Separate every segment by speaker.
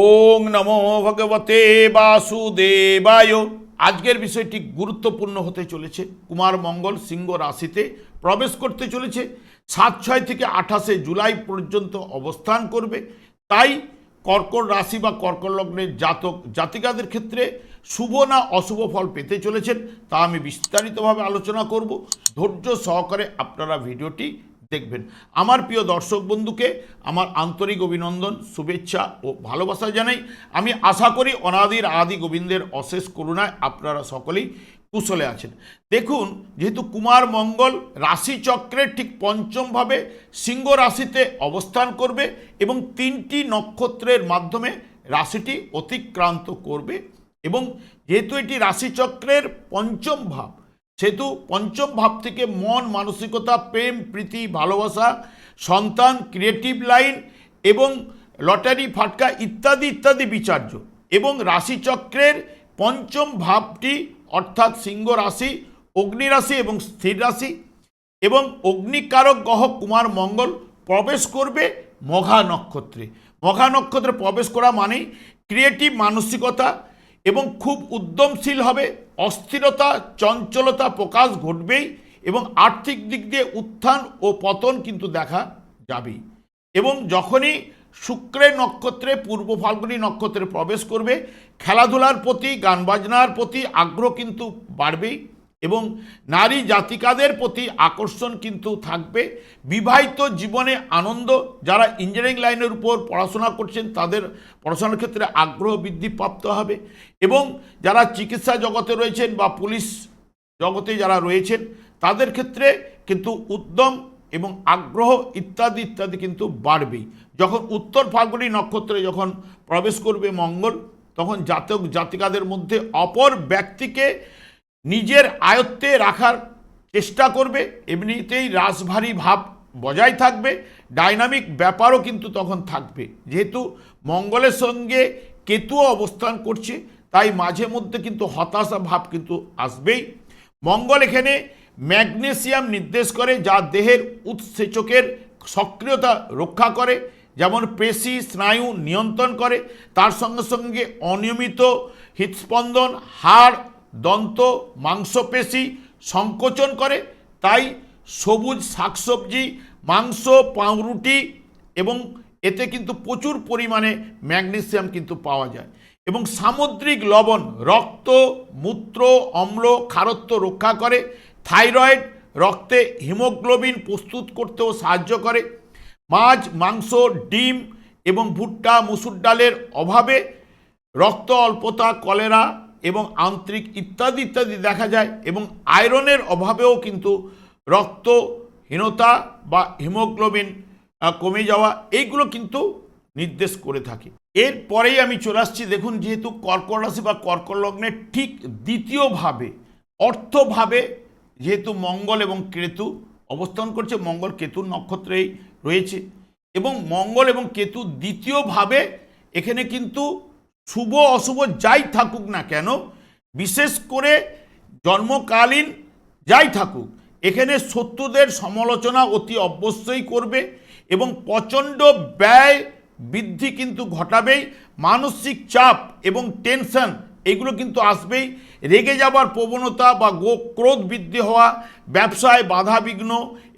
Speaker 1: ওং নমো ভগবতে বাসুদেবায়। আজকের বিষয়টি গুরুত্বপূর্ণ হতে চলেছে। কুমার মঙ্গল সিংহ রাশিতে প্রবেশ করতে চলেছে। সাত, ছয় থেকে আঠাশে জুলাই পর্যন্ত অবস্থান করবে। তাই কর্কট রাশি বা কর্কট লগ্নের জাতক, জাতিকাদের ক্ষেত্রে শুভ না অশুভ ফল পেতে চলেছেন। তা আমি বিস্তারিতভাবে আলোচনা করব। ধৈর্য সহকারে আপনারা ভিডিওটি দেখবেন। আমার প্রিয় দর্শক বন্ধুকে আমার আন্তরিক অভিনন্দন, শুভেচ্ছা ও ভালোবাসা জানাই। আমি আশা করি অনাদির আদি গোবিন্দের অশেষ করুণায় আপনারা সকলেই কুশলে আছেন। দেখুন, যেহেতু কুমার মঙ্গল রাশিচক্রের ঠিক পঞ্চমভাবে সিংহ রাশিতে অবস্থান করবে এবং তিনটি নক্ষত্রের মাধ্যমে রাশিটি অতিক্রান্ত করবে এবং যেহেতু এটি রাশিচক্রের পঞ্চম ভাব সেহেতু পঞ্চম ভাব থেকে মন, মানসিকতা, প্রেম, প্রীতি, ভালোবাসা, সন্তান ক্রিয়েটিভ লাইন এবং লটারি, ফাটকা ইত্যাদি ইত্যাদি বিচার্য এবং রাশিচক্রের পঞ্চম ভাবটি অর্থাৎ সিংহ রাশি, অগ্নি রাশি এবং স্থির রাশি এবং অগ্নিকারক গ্রহ কুমার মঙ্গল প্রবেশ করবে মঘা নক্ষত্রে। মঘা নক্ষত্রে প্রবেশ করা মানেই ক্রিয়েটিভ মানসিকতা এবং খুব উদ্যমশীল হবে। অস্থিরতা, চঞ্চলতা প্রকাশ ঘটবেই এবং আর্থিক দিক দিয়ে উত্থান ও পতন কিন্তু দেখা যাবেই। এবং যখনই শুক্রের নক্ষত্রে, পূর্ব ফাল্গুনী নক্ষত্রে প্রবেশ করবে, খেলাধুলার প্রতি গান বাজনার প্রতি আগ্রহ কিন্তু বাড়বেই। এবং নারী জাতিকাদের প্রতি আকর্ষণ কিন্তু থাকবে। বিবাহিত জীবনে আনন্দ, যারা ইঞ্জিনিয়ারিং লাইনের উপর পড়াশোনা করছেন, তাদের পড়াশোনার ক্ষেত্রে আগ্রহ বৃদ্ধি প্রাপ্ত হবে এবং যারা চিকিৎসা জগতে রয়েছেন বা পুলিশ জগতে যারা রয়েছেন, তাদের ক্ষেত্রে কিন্তু উদ্যম এবং আগ্রহ ইত্যাদি ইত্যাদি কিন্তু বাড়বেই। যখন উত্তর ফাল্গুনী নক্ষত্রে যখন প্রবেশ করবে মঙ্গল, তখন জাতক জাতিকাদের মধ্যে অপর ব্যক্তিকে নিজের আয়ত্তে রাখার চেষ্টা করবে, এমনিতেই রাশভারী ভাব বজায় থাকবে, ডাইনামিক ব্যাপারও কিন্তু তখন থাকবে। যেহেতু মঙ্গলের সঙ্গে কেতুও অবস্থান করছে, তাই মাঝে মধ্যে কিন্তু হতাশা ভাব কিন্তু আসবেই। মঙ্গল এখানে ম্যাগনেসিয়াম নির্দেশ করে, যা দেহের উৎসেচকের সক্রিয়তা রক্ষা করে, যেমন পেশি, স্নায়ু নিয়ন্ত্রণ করে। তার সঙ্গে সঙ্গে অনিয়মিত হৃৎস্পন্দন, হাড় দন্ত, মাংসপেশি সংকোচন করে। তাই সবুজ শাকসবজি, মাংস, পাউরুটি এবং এতে কিন্তু প্রচুর পরিমাণে ম্যাগনেসিয়াম কিন্তু পাওয়া যায়। এবং সামুদ্রিক লবণ, রক্ত, মূত্র, অম্ল, খারত্ব রক্ষা করে। থাইরয়েড রক্তে হিমোগ্লোবিন প্রস্তুত করতেও সাহায্য করে। মাছ, মাংস, ডিম এবং ভুট্টা, মুসুর ডালের অভাবে রক্ত, অল্পতা, কলেরা এবং আন্তরিক ইত্যাদি ইত্যাদি দেখা যায় এবং আয়রনের অভাবেও কিন্তু রক্তহীনতা বা হিমোগ্লোবিন কমে যাওয়া এইগুলো কিন্তু নির্দেশ করে থাকে। এরপরেই আমি চলে আসছি, দেখুন যেহেতু কর্কট রাশি বা কর্কট লগ্নের ঠিক দ্বিতীয়ভাবে, অর্থভাবে যেহেতু মঙ্গল এবং কেতু অবস্থান করছে, মঙ্গল কেতুর নক্ষত্রেই রয়েছে এবং মঙ্গল এবং কেতু দ্বিতীয়ভাবে এখানে কিন্তু শুভ, অশুভ যাই থাকুক না কেন, বিশেষ করে জন্মকালীন যাই থাকুক, এখানে শত্রুদের সমালোচনা অতি অবশ্যই করবে এবং প্রচণ্ড ব্যয় বৃদ্ধি কিন্তু ঘটাবেই, মানসিক চাপ এবং টেনশন এগুলো কিন্তু আসবেই, রেগে যাবার প্রবণতা বা গো, ক্রোধ বৃদ্ধি হওয়া, ব্যবসায় বাধা বিঘ্ন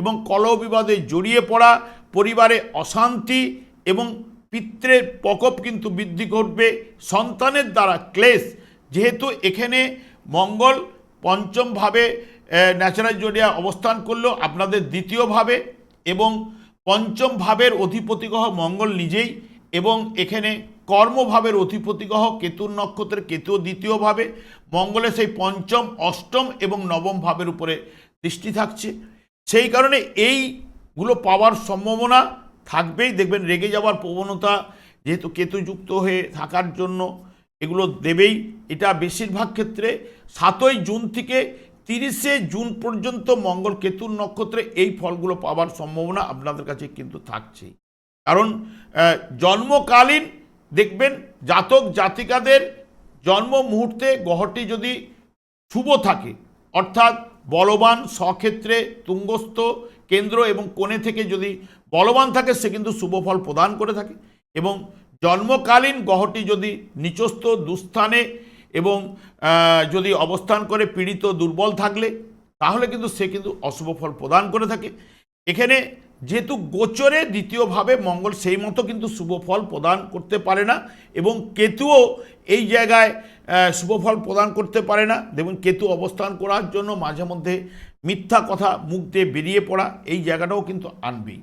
Speaker 1: এবং কলহ বিবাদে জড়িয়ে পড়া, পরিবারে অশান্তি এবং পিত্রের প্রকোপ কিন্তু বৃদ্ধি ঘটবে, সন্তানের দ্বারা, ক্লেশ। যেহেতু এখানে মঙ্গল পঞ্চমভাবে ন্যাচারাল জোডিয়া অবস্থান করল, আপনাদের দ্বিতীয়ভাবে, এবং পঞ্চম ভাবের অধিপতি মঙ্গল নিজেই, এবং এখানে কর্মভাবের অধিপতি গ্রহ কেতুর নক্ষত্রের কেতু দ্বিতীয়ভাবে। মঙ্গলের সেই পঞ্চম, অষ্টম এবং নবম ভাবের উপরে দৃষ্টি থাকছে। সেই কারণে এইগুলো পাওয়ার সম্ভাবনা থাকবেই। দেখবেন রেগে যাওয়ার প্রবণতা যেহেতু কেতুযুক্ত হয়ে থাকার জন্য এগুলো দেবেই। এটা বেশিরভাগ ক্ষেত্রে সাতই জুন থেকে তিরিশে জুন পর্যন্ত মঙ্গল কেতুর নক্ষত্রে এই ফলগুলো পাওয়ার সম্ভাবনা আপনাদের কাছে কিন্তু থাকছেই কারণ জন্মকালীন দেখবেন জাতক জাতিকাদের জন্ম মুহূর্তে গ্রহটি যদি শুভ থাকে, অর্থাৎ বলবান স্বক্ষেত্রে তুঙ্গস্থ কেন্দ্র এবং কোণে থেকে যদি বলবান থাকে, সে কিন্তু শুভ ফল প্রদান করে থাকে। এবং জন্মকালীন গ্রহটি যদি নিচস্থ, দুস্থানে এবং যদি অবস্থান করে পীড়িত, দুর্বল থাকলে, তাহলে কিন্তু সে কিন্তু অশুভ ফল প্রদান করে থাকে। এখানে যেহেতু গোচরে দ্বিতীয়ভাবে মঙ্গল সেই মতো কিন্তু শুভ ফল প্রদান করতে পারে না এবং কেতুও এই জায়গায় আহ, শুভ ফল প্রদান করতে পারে না। দেখুন কেতু অবস্থান করার জন্য মাঝে মধ্যে মিথ্যা কথা মুখ দিয়ে বেরিয়ে পড়া এই জায়গাটাও কিন্তু আনবেই।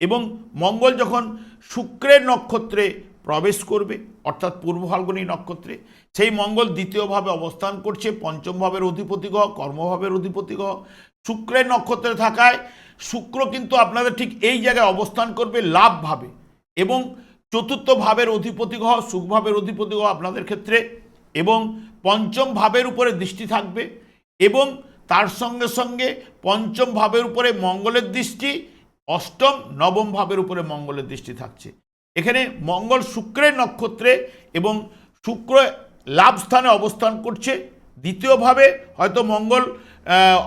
Speaker 1: এবং মঙ্গল যখন শুক্রের নক্ষত্রে প্রবেশ করবে অর্থাৎ পূর্ব ফাল্গুনী নক্ষত্রে সেই মঙ্গল দ্বিতীয়ভাবে অবস্থান করছে পঞ্চম ভাবের অধিপতি গ্রহ কর্মভাবের অধিপতি গ্রহ। শুক্রের নক্ষত্রে থাকায় শুক্র কিন্তু আপনাদের ঠিক এই জায়গায় অবস্থান করবে লাভভাবে এবং চতুর্থ ভাবের অধিপতি গ্রহ সুখভাবের অধিপতি গ্রহ আপনাদের ক্ষেত্রে এবং পঞ্চম ভাবের উপরে দৃষ্টি থাকবে এবং তার সঙ্গে সঙ্গে পঞ্চম ভাবের উপরে মঙ্গলের দৃষ্টি, অষ্টম, নবম ভাবের উপরে মঙ্গলের দৃষ্টি থাকছে। এখানে মঙ্গল শুক্রের নক্ষত্রে এবং শুক্র লাভ স্থানে অবস্থান করছে। দ্বিতীয়ভাবে হয়তো মঙ্গল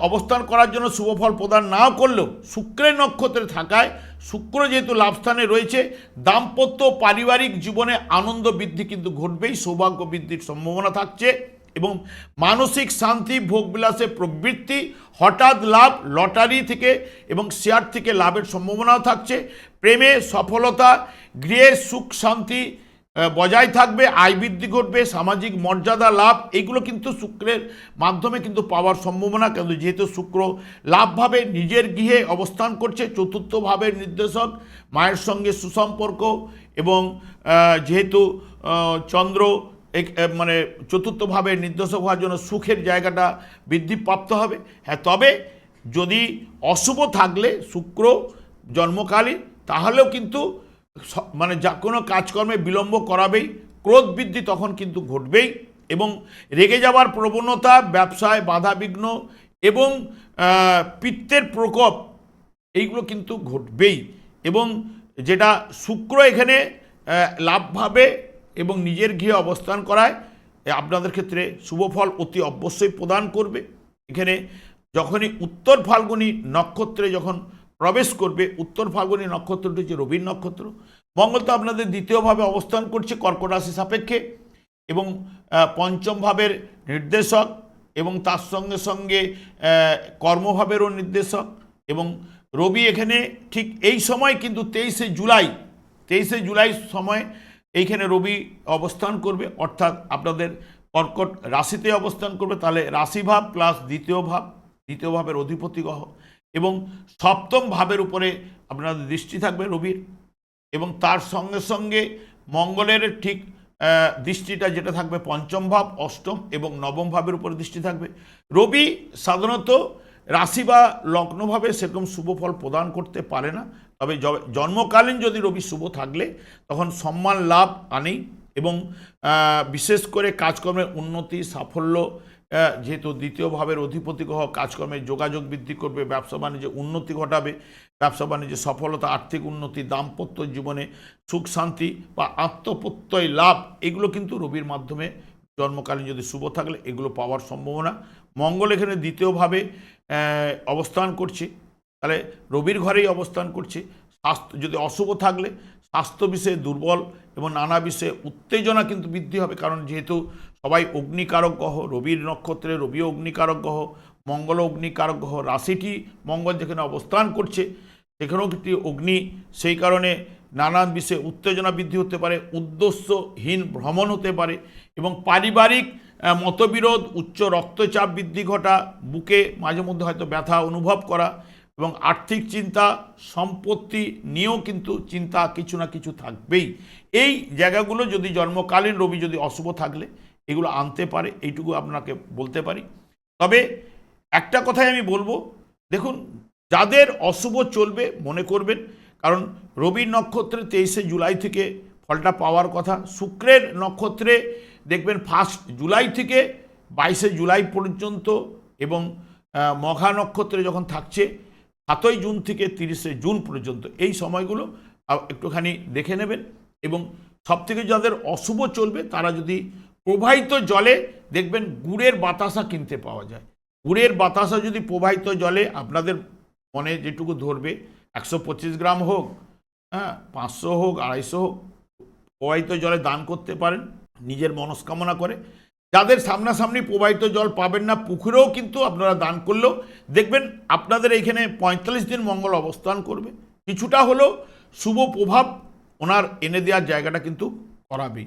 Speaker 1: অবস্থান করার জন্য শুভ ফল প্রদান নাও করলেও শুক্রের নক্ষত্রে থাকায় শুক্র যেহেতু লাভস্থানে রয়েছে, দাম্পত্য পারিবারিক জীবনে আনন্দ বৃদ্ধি কিন্তু ঘটবেই, সৌভাগ্য বৃদ্ধির সম্ভাবনা থাকছে এবং মানসিক শান্তি, ভোগবিলাসে প্রবৃত্তি, হঠাৎ লাভ, লটারি থেকে এবং শেয়ার থেকে লাভের সম্ভাবনাও থাকছে। প্রেমে সফলতা, গৃহে সুখ, শান্তি বজায় থাকবে, আয় বৃদ্ধি ঘটবে, সামাজিক মর্যাদা লাভ, এগুলো কিন্তু শুক্রের মাধ্যমে কিন্তু পাওয়ার সম্ভাবনা। কিন্তু যেহেতু শুক্র লাভভাবে নিজের গৃহে অবস্থান করছে চতুর্থ ভাবের নির্দেশক, মায়ের সঙ্গে সুসম্পর্ক এবং যেহেতু চন্দ্র মানে চতুর্থভাবে নির্দেশক হওয়ার জন্য সুখের জায়গাটা বৃদ্ধিপ্রাপ্ত হবে। হ্যাঁ তবে যদি অশুভ থাকলে শুক্র জন্মকালীন, তাহলেও কিন্তু মানে যা, কোনো কাজকর্মে বিলম্ব করাবেই, ক্রোধ বৃদ্ধি তখন কিন্তু ঘটবেই এবং রেগে যাওয়ার প্রবণতা, ব্যবসায় বাধাবিঘ্ন এবং পিত্তের প্রকোপ, এইগুলো কিন্তু ঘটবেই এবং যেটা শুক্র এখানে লাভভাবে এবং নিজের গৃহে অবস্থান করায় আপনাদের ক্ষেত্রে শুভ ফল অতি অবশ্যই প্রদান করবে। এখানে যখনই উত্তর ফাল্গুনী নক্ষত্রে যখন প্রবেশ করবে উত্তর ফাল্গুনী নক্ষত্রটি হচ্ছে রবির নক্ষত্র। মঙ্গল তো আপনাদের দ্বিতীয়ভাবে অবস্থান করছে কর্কট রাশি সাপেক্ষে এবং পঞ্চম ভাবের নির্দেশক এবং তার সঙ্গে সঙ্গে কর্মভাবেরও নির্দেশক এবং রবি এখানে ঠিক এই সময় কিন্তু তেইশে জুলাই তেইশে জুলাই সময় এইখানে রবি অবস্থান করবে। অর্থাৎ আপনাদের কর্কট রাশিতে অবস্থান করবে। তাহলে রাশিভাব প্লাস দ্বিতীয় ভাব দ্বিতীয় ভাবের অধিপতি গ্রহ। এবং সপ্তম ভাবের উপরে আপনাদের দৃষ্টি থাকবে রবির এবং তার সঙ্গে সঙ্গে মঙ্গলের ঠিক দৃষ্টিটা যেটা থাকবে পঞ্চম ভাব, অষ্টম এবং নবম ভাবের উপরে দৃষ্টি থাকবে। রবি সাধারণত রাশি বা লগ্নভাবে সেরকম শুভ ফল প্রদান করতে পারে না, তবে জন্মকালীন যদি রবি শুভ থাকলে তখন সম্মান লাভ আনেই এবং বিশেষ করে কাজকর্মের উন্নতি, সাফল্য যেহেতু দ্বিতীয় ভাবের অধিপতি গ্রহ কাজকর্মের যোগাযোগ বৃদ্ধি করবে, ব্যবসা বাণিজ্যে উন্নতি ঘটাবে, ব্যবসা বাণিজ্যে সফলতা, আর্থিক উন্নতি, দাম্পত্য জীবনে সুখ, শান্তি বা আত্মপ্রত্যয়, লাভ, এগুলো কিন্তু রবির মাধ্যমে জন্মকালীন যদি শুভ থাকলে এগুলো পাওয়ার সম্ভাবনা। মঙ্গল এখানে দ্বিতীয়ভাবে অবস্থান করছে। তাহলে রবির ঘরেই অবস্থান করছে। স্বাস্থ্য, যদি অশুভ থাকলে স্বাস্থ্য বিষয়ে দুর্বল এবং নানা বিষয়ে উত্তেজনা কিন্তু বৃদ্ধি হবে। কারণ যেহেতু সবাই অগ্নিকারক গ্রহ, রবির নক্ষত্রে রবি অগ্নিকারক গ্রহ, মঙ্গল অগ্নিকারক গ্রহ রাশিটি মঙ্গল যেখানে অবস্থান করছে, সেখানেও একটি অগ্নি। সেই কারণে নানান বিষয়ে উত্তেজনা বৃদ্ধি হতে পারে, উদ্দেশ্যহীন ভ্রমণ হতে পারে এবং পারিবারিক মতবিরোধ, উচ্চ রক্তচাপ বৃদ্ধি ঘটা, বুকে মাঝে মধ্যে হয়তো ব্যথা অনুভব করা এবং আর্থিক চিন্তা, সম্পত্তি নিয়েও কিন্তু চিন্তা কিছু না কিছু থাকবেই। এই জায়গাগুলো যদি জন্মকালীন রবি যদি অশুভ থাকলে এগুলো আনতে পারে, এইটুকু আপনাকে বলতে পারি। তবে একটা কথাই আমি বলব, দেখুন, যাদের অশুভ চলবে, মনে করবেন, কারণ রবির নক্ষত্রে তেইশে জুলাই থেকে ফলটা পাওয়ার কথা, শুক্রের নক্ষত্রে দেখবেন ফার্স্ট জুলাই থেকে বাইশে জুলাই পর্যন্ত এবং মঘা নক্ষত্রে যখন থাকছে, সাতই জুন থেকে তিরিশে জুন পর্যন্ত, এই সময়গুলো একটুখানি দেখে নেবেন এবং সবথেকে যাদের অশুভ চলবে, তারা যদি প্রবাহিত জলে দেখবেন গুড়ের বাতাসা কিনতে পাওয়া যায়। গুড়ের বাতাসা যদি প্রবাহিত জলে আপনাদের মনে যেটুকু ধরবে, একশো পঁচিশ গ্রাম হোক হ্যাঁ পাঁচশো হোক, আড়াইশো হোক, প্রবাহিত জলে দান করতে পারেন, নিজের মনস্কামনা করে। যাদের সামনাসামনি প্রবাহিত জল পাবেন না, পুকুরেও কিন্তু আপনারা দান করলেও দেখবেন আপনাদের এখানে পঁয়তাল্লিশ দিন মঙ্গল অবস্থান করবে। কিছুটা হলেও শুভ প্রভাব ওনার এনে দেওয়ার জায়গাটা কিন্তু করাবেই।